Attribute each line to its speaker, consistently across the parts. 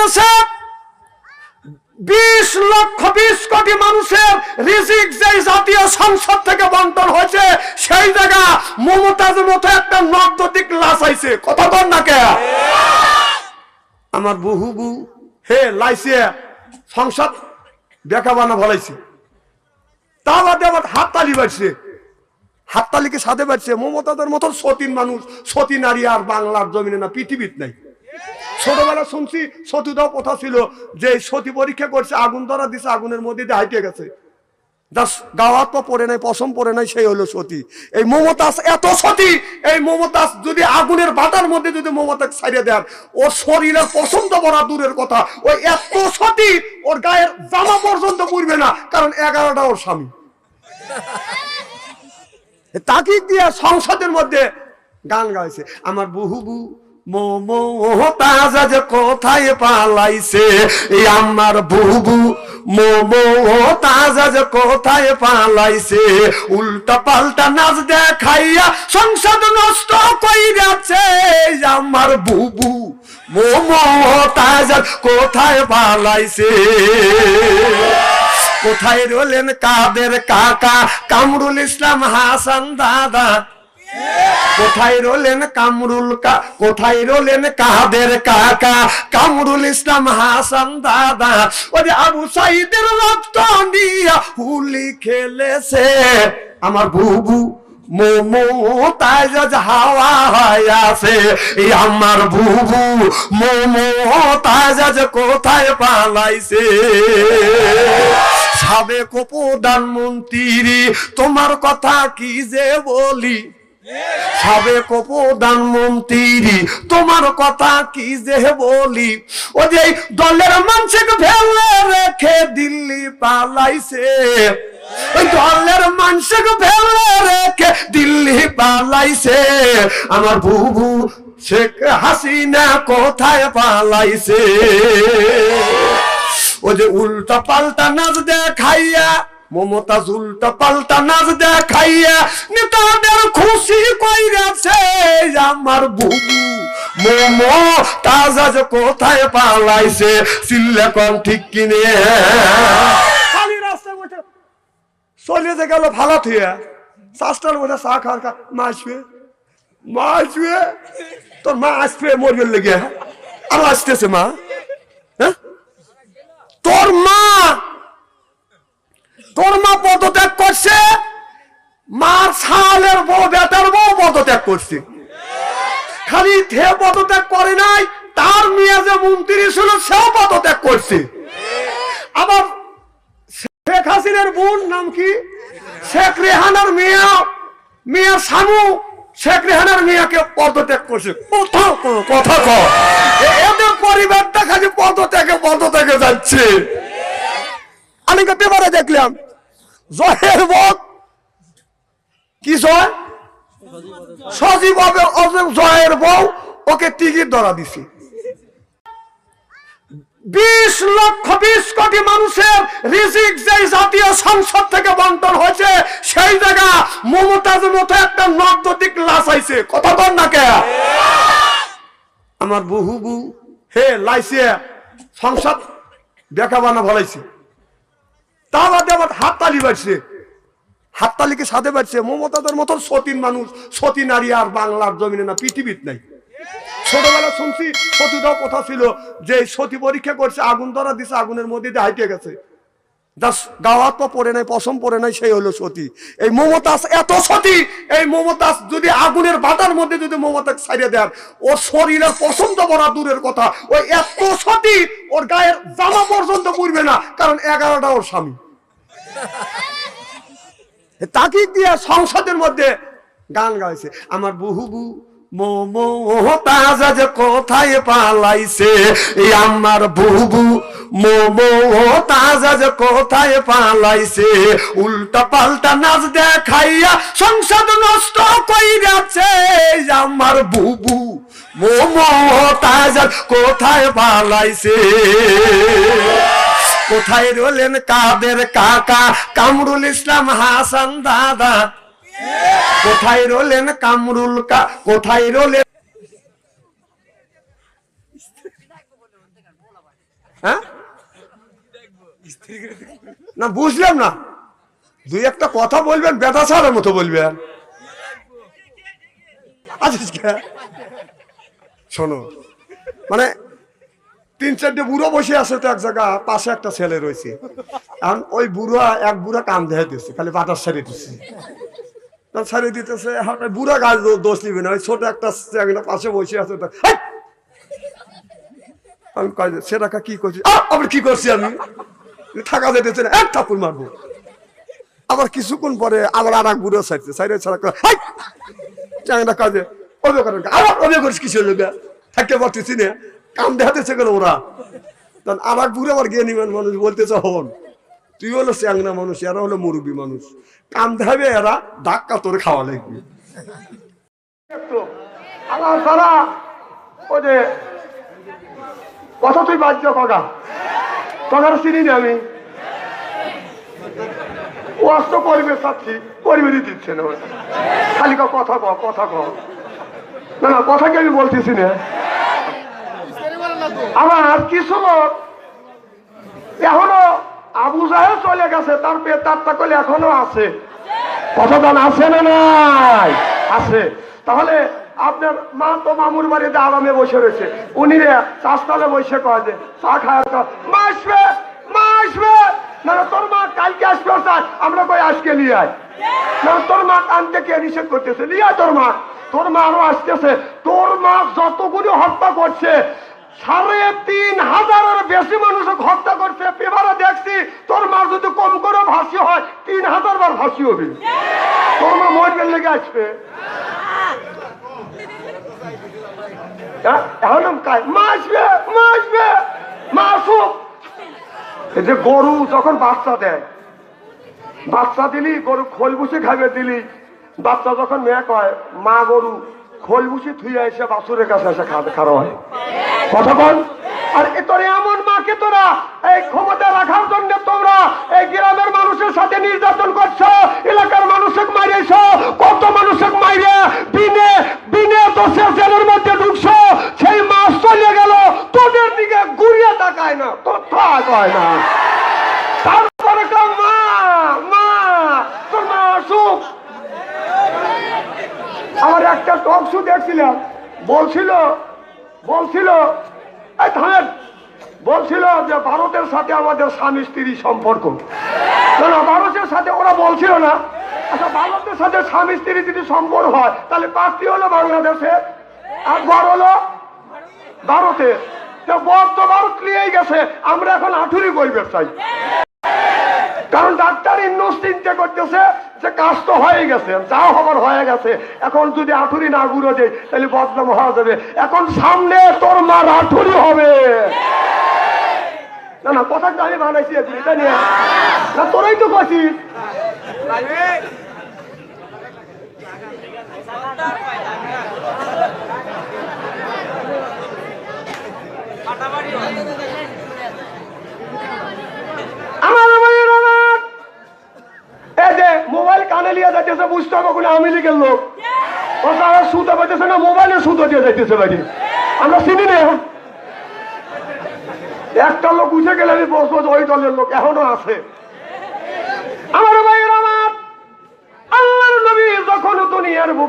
Speaker 1: বাংলাদেশে বিশ লক্ষ বিশ কোটি মানুষের রিজিক যে জাতীয় সংসদ থেকে বন্টন হয়েছে, সেই জায়গা মমতাজের মতো একটা নর্দদিক লাশ আইছে। কথা কর না কে? আমার বহু বউ হে লাইছে, সংসদ দেখা বানা ভলাইছে তা বাদে আবার হাততালি বাড়ছে হাততালিকে সাথে বাড়ছে মমতাদের মতন সতীন মানুষ, সতী নারী আর বাংলার জমিনে না, পৃথিবীত নাই। ছোটবেলা শুনছি সতীদাও কথা ছিল যে সতী পরীক্ষা করছে, আগুন ধরা দিছে, আগুনের মধ্যে দিয়ে হাইটে গেছে। দাস গাওয়াত তো পড়ে নাই, পশম পড়ে নাই, সেই হলো সতী। এই এত সতী, এই যদি আগুনের মধ্যে যদি ওর দূরের কথা। এত সতী, ওর পর্যন্ত পুরবে না, কারণ এগারোটা ওর স্বামী। তাকে দিয়ে সংসদের মধ্যে গান গাইছে। আমার বহু বু মোমো তাজ কোথায় পালাইছে? আমার বুবু তাজ কোথায় পালাইছে? উল্টা পাল্টা নাচ দেখাইয়া সংসদ নষ্ট কইরাছে আমার বুবু, মোমো তাজ কোথায় পালাইছে? কোথায় রলেন কাদের কাকা? কামরুল ইসলাম হাসান দাদা। কোথায় রলেন কামরুল কা, কোথায় রলেন কাদের কাকা? কামরুল ইসলাম হাসান দাদা, ওরে আবু সাইদের রক্ত নিয়া হুলি খেলেছে। আমার বুবু মোমো তাজ হাওয়া আছে আমার বুবু মোমো তাজ কোথায় পালাইছে? সাবেক প্রধানমন্ত্রী, তোমার কথা কি যে বলি? সাবেক প্রধানমন্ত্রী তোমার কথা কি যে বলি? ও যে দলের মানুষকে ফেলে রেখে দিল্লি পালাইছে। ওই দলের মানুষকে ফেলে রেখে দিল্লি পালাইছে। আমার বুবু শেখ হাসিনা কোথায় পালাইছে? ও যে উল্টা পাল্টা নাচ দেখাইয়া মমতাজ উল্টা পাল্টা নাচ দেখাইয়া নেতাদের খুশি কইরাছে আমার বুবু। মোমো, তাজাজ কোথায় পালাইছে? চিল্লা কম ঠিক কিনে। খালি রাস্তায় বসে চলে যে গেল ভালো থুয়ে। চাষটার মধ্যে চা খাওয়ার খা মা আসবে। মা আসবে? তোর মা আসবে মরবে লেগে। আর আসতেছে মা। হ্যাঁ? তোর মা তোর মা পদত্যাগ করছে, মার ছালের বউ বেটার বউ পদত্যাগ করছে। খালি থে পদত্যাগ করে নাই, তার মেয়ে যে মন্ত্রী ছিল, সেও পদত্যাগ করছে। আবার শেখ হাসিনার বোন নাম কি? শেখ রেহানার মেয়ে, মেয়ের সামু শেখ রেহানার মেয়েকে পদত্যাগ করছে। কথা কথা এদের পরিবারটা খালি পদত্যাগে পদত্যাগে যাচ্ছে। আমি পেপারে দেখলাম। জয়ের বক। কি জয়? সজীব হবে অজীব জয়ের বউ ওকে টিকিট ধরা দিছে। বিশ লক্ষ, বিশ কোটি মানুষের রিজিক যে জাতীয় সংসদ থেকে বন্টন হয়েছে, সেই জায়গা মমতাজের মতো একটা নর্দদিক লাশ আইছে। কথা বল না কে? আমার বহু বউ, হে, লাইছে। সংসদ দেখা বানা ভলাইছে তা বাদে আবার হাততালি বাড়ছে হাততালিকে সাথে বাড়ছে মমতাদের মতো সতীন মানুষ, সতী নারী আর বাংলার জমিনে না, পৃথিবীত নাই। ছোটবেলা শুনছি সতীদাও কথা ছিল যে সতী পরীক্ষা করছে, আগুন ধরা দিছে, আগুনের মধ্যে দিয়ে হাইটে গেছে। দাস গাওয়াত তো পড়ে নাই, পশম পড়ে নাই, সেই হলো সতী। এই মমতাজ এত সতী, এই মমতাজ যদি আগুনের বাটার মধ্যে যদি মমতাজ ছাড়িয়ে দেন, ওর শরীরের পছন্দ করা দূরের কথা। ওই এত সতী, ওর গায়ের জামা পর্যন্ত পুরবে না, কারণ এগারোটা ওর স্বামী। তাকে দিয়ে সংসদের মধ্যে গান গাইছে। আমার বহু বু মোমো তাজা যে কোথায় পালাইছে? এই আমার বুবু মোমো তাজা যে কোথায় পালাইছে, উল্টা পাল্টা দেখাইয়া সংসদ নষ্ট আমার বুবু, মোমো তাজা কোথায় পালাইছে? কোথায় রলেন কাদের কাকা? কামরুল ইসলাম হাসান দাদা। কোথায় রলেন কামরুল কা, কোথায় রলেন না, বুঝলাম না। দুই একটা কথা বলবেন বেতা ছাড়ার মতো বলবেন। আচ্ছা শোনো মানে তিন চারটে বুড়ো বসে আছে তো এক জায়গা, পাশে একটা ছেলে রয়েছে। এখন ওই বুড়া, এক বুড়া কাম দেহে দিচ্ছে খালি বাতাস ছাড়িয়ে দিচ্ছে ছাড়িয়ে দিতেছে, এখন বুড়া গাছ দোষ নিবে না, ওই ছোট একটা পাশে বসে আছে আমি সেটাকে কি করছি? আবার কি করছি আমি? থাকা যেতেছে না এক থাপুর মারবো। আবার কিছুক্ষণ পরে আবার আর এক বুড়ো ছাড়ছে সাইডে ছাড়া "হাই!" চ্যাংড়া কাজে অবে করেন আবার অবে করিস কিছু লোক? থাকতে পারতেছি না। কাম দেখাতেছে কেন ওরা। তখন আমার বুড়ো আবার জ্ঞানী মানুষ বলতেছে, হন, তুই হলো চ্যাংরা মানুষ, এরা হলো মুরব্বী মানুষ। কাম দেখাবে এরা, ধাক্কা তোর খাওয়া লাগবে। আমার সারা, ওই যে, কথা তুই বাজ্য কগা কগার চিনি না আমি। ওয়াজ তো করবে চাচ্ছি করবেরই দিচ্ছে না। খালি ক কথা ক কথা ক না না, কথা কি আমি বলতেছি না? আমার কিছু লোক এখনও আবু জাহেল চলে গেছে, তার পেতারটা করলে এখনও আছে। কথাদান আছে না নাই? আছে। তাহলে আপনার মা তো মামুর বাড়িতে আরামে বসে রয়েছে। উনি রে চাষতলে বসে কয় যে চা খায় মা আসবে মা আসবে। না তোর মা কালকে আসবে চাষ আমরা কই আজকে নিয়ে আয়। না তোর মা আনতে কে নিষেধ করতেছে? নিয়ে আয় তোর মা। তোর মা আরও আসতেছে। তোর মা যতগুলো হত্যা করছে, সাড়ে তিন হাজারের বেশি মানুষ হত্যা করছে। পেপারে দেখছি তোর মা যদি কম করে ভাসি হয়, তিন হাজার বার ভাসি হবে। তোর মা মরবেন লেগে আসবে? এখন মা আসবে মা আসবে মা আসুক এই যে গরু যখন বাচ্চা দেয়, বাচ্চা দিলি, গরু খোল বুসে খাবে দিলি। বাচ্চা যখন মেয়ে কয়, মা গরু, খোল বুসে থুয়ে এসে বাসুরের কাছে এসে খাওয়া হয়। কথা বল। আর এ তোর এমন মাকে তোরা, এই ক্ষমতা রাখার জন্য তোমরা এই গ্রামের মানুষের সাথে নির্যাতন করছ এলাকার মানুষকে মারিয়েছ কত মানুষকে মাইরে বিনে বিনে দোষে জেলের মধ্যে ঢুকছো সেই মাস চলে গেল তোদের দিকে ঘুরিয়ে তাকায় না তো কয় না তারপরে কেউ মা মা তোর মা অসুখ আমার একটা টক শু দেখছিলাম বলছিল বলছিল বলছিল যে ভারতের সাথে আমাদের স্বামী স্ত্রী সম্পর্ক ভারতের সাথে ওরা বলছিল না? আচ্ছা ভারতের সাথে স্বামী স্ত্রী যদি সম্পর্ক হয়, তাহলে পাঁচটি হলো বাংলাদেশে আর হলো ভারতে। তো বর তো ভারত নিয়েই গেছে, আমরা এখন আঠুরি করবে চাই। কারণ ডাক্তার ইন্নুস চিন্তা করতেছে যে কাজ তো হয়ে গেছে যা হবার হয়ে গেছে। এখন যদি আঠুরি না গুঁড়ো দেয় তাহলে বদনাম হওয়া যাবে। এখন সামনে তোর মার আঠুরি হবে। না না কথা আমি বানাইছি এটা নিয়ে। না তোরাই তো আমার ভাইয়ের আমার এই যে মোবাইল কানে লিয়ে যাইতেছে একটা লোক উঠে গেলে আমি বসবো ওই দলের লোক এখনও আছে আমার ভাইয়ের আমার আল্লাহর নবী যখন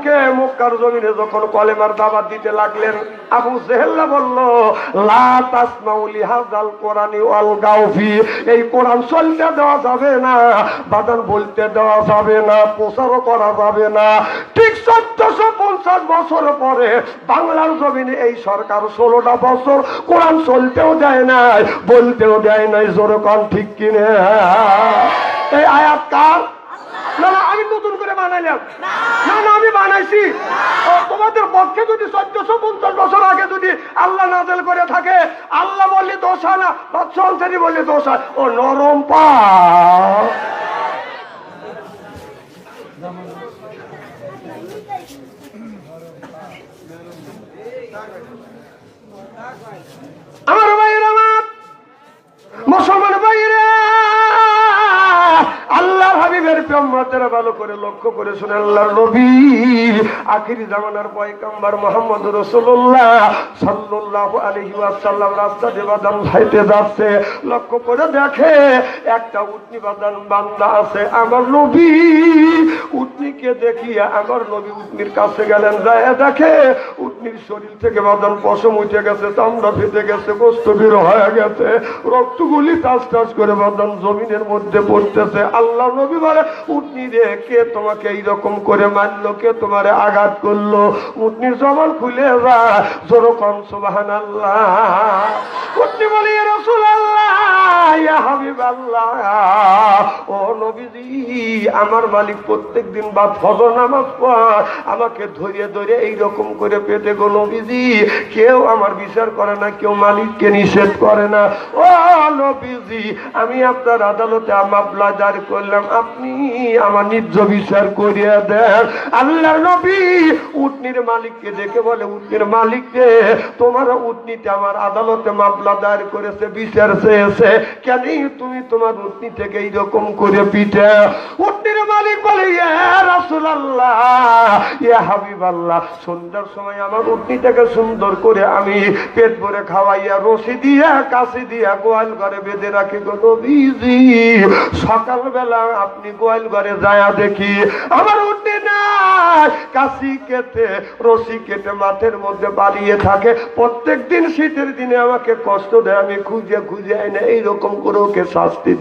Speaker 1: বুকে মক্কার জমিনে যখন কলেমার দাবাত দিতে লাগলেন, আবু জেহেল্লা বলল, লা তাসমাউ লিহাযাল কোরআনি গাউফি এই কোরআন চলতে দেওয়া যাবে না, বাদান বলতে দেওয়া যাবে না, প্রচারও করা যাবে না। ঠিক চোদ্দশো পঞ্চাশ বছর পরে বাংলার জমিনে এই সরকার ষোলোটা বছর কোরআন চলতেও দেয় নাই, বলতেও দেয় নাই, জোরে কন ঠিক কিনে? এই আয়াত কার? না না, আমি নতুন করে বানাইলাম। না না, আমি বানাইছি। তোমাদের পক্ষে যদি চোদ্দশো পঞ্চাশ বছর আগে যদি আল্লাহ নাজেল করে থাকে, আল্লাহ বললে দোষ হয় না বা বললে দোষ হয়। ও, নরম পা। আল্লাহ প্রেমতের ভালো করে লক্ষ্য করে শুনে আল্লাহর নবী, আখিরি জামানার পয়গাম্বার মোহাম্মদ রসুল্লাহ সাল্লাল্লাহু আলাইহি ওয়াসাল্লাম রাস্তা দিয়ে বাদান ভাইতে যাচ্ছে। লক্ষ্য করে দেখে একটা উটনি বাদান বান্দা আছে, আমার নবী। উটনিকে দেখিয়া আমার নবী উটনির কাছে গেলেন, যায় দেখে উটনির শরীর থেকে বাদান পশম উঠে গেছে, চামড়া ফেটে গেছে, গোস্ত বের হয়ে গেছে। রক্তগুলি টাস টাস করে বাদান জমিনের মধ্যে পড়তেছে। আল্লাহ নবী বলে কে তোমাকে এইরকম করে কে তোমারে আঘাত করল? খুলে জোরো আল্লাহ ও নবীজি, আমার মালিক প্রত্যেক দিন বা ফজর নামাজ আমাকে ধরিয়ে ধরে এইরকম করে পেটে গো নবীজি, কেউ আমার বিচার করে না, কেউ মালিককে নিষেধ করে না। ও নবীজি, আমি আপনার আদালতে মামলা দাঁড় করলাম, আপনি আমার নিজ বিচার করিয়া দেন। আল্লাহ নবী উটনির মালিককে দেখে বলে, উটনির মালিককে তোমার উটনিতে আমার আদালতে মামলা দায়ের করেছে, বিচার চেয়েছে। কেন তুমি তোমার উটনি থেকে এইরকম করে পিঠে উটনির মালিক বলে, ইয়া রাসূলুল্লাহ, ইয়া হাবিবাল্লাহ, সন্ধ্যার সময় আমার উটনিটাকে সুন্দর করে আমি পেট ভরে খাওয়াইয়া, রশি দিয়া, কাশি দিয়া গোয়াল ঘরে বেঁধে রাখি গো নবীজি। সকালবেলা আপনি গোয়াল ঘরে যায়া দেখি। আমার উঠে শীতের দিনে আমাকে কষ্ট দেয়, আমি খুঁজে খুঁজে এনে এইরকম করে ওকে শাস্তি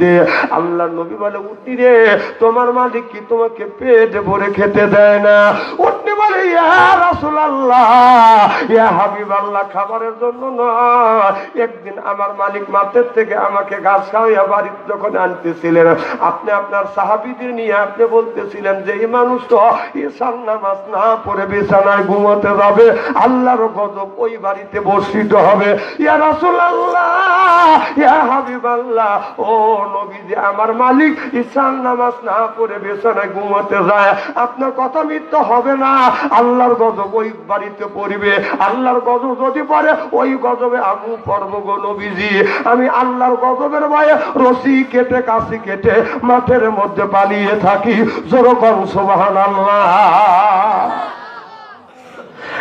Speaker 1: আল্লাহ নবী বলে, উঠি রে, তোমার মালিক কি তোমাকে পেট ভরে খেতে দেয় না? বলে হাবিবাল্লাহ, খাবারের জন্য নয়। একদিন আমার মালিক মাঠের থেকে আমাকে গাছ খাওয়াইয়া বাড়িতে যখন আনতেছিলেন, আপনি আপনার সাহাবিদের নিয়ে আপনি বলতেছিলেন যে, এই মানুষ তো ঈশান নামাজ না পড়ে বিছানায় ঘুমোতে যাবে, আল্লাহর গজব ওই বাড়িতে বর্ষিত হবে। ইয়া ইয়া ও আমার মালিক ঈশান নামাজ না পড়ে বিছানায় ঘুমোতে যায়। আপনার কথা মিথ্যা হবে না। আল্লাহর গজব ওই বাড়িতে পড়বে। আল্লাহর গজব যদি পড়ে, ওই গজবে আমি পড়ব গো নবীজি। আমি আল্লাহর গজবের ভয়ে রশি কেটে, কাশি কেটে মাঠের মধ্যে পালিয়ে থাকি। সোবাহান আল্লাহ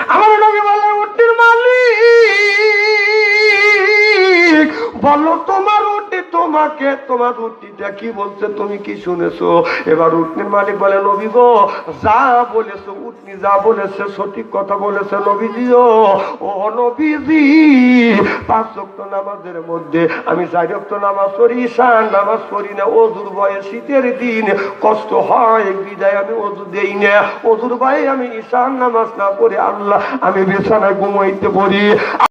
Speaker 1: আমার নবী বলে উটির মালিক বলো তোমার তোমাকে, তোমার উটিটা কি বলছে তুমি কি শুনেছো? এবার উটনির মালিক বলে, নবী গো, যা বলেছ, উটনি যা বলেছে, সঠিক কথা বলেছে নবীজিও। ও নবীজি, পাঁচ ওয়াক্ত নামাজের মধ্যে আমি চার ওয়াক্ত নামাজ পড়ি, ঈশান নামাজ পড়ি না, অজুর বয়ে শীতের দিন কষ্ট হয়, বিদায় আমি অজু দেই না। অজুর বয়ে আমি ঈশান নামাজ না পড়ে আল্লাহ, আমি বিছানায় ঘুমাইতে পড়ি।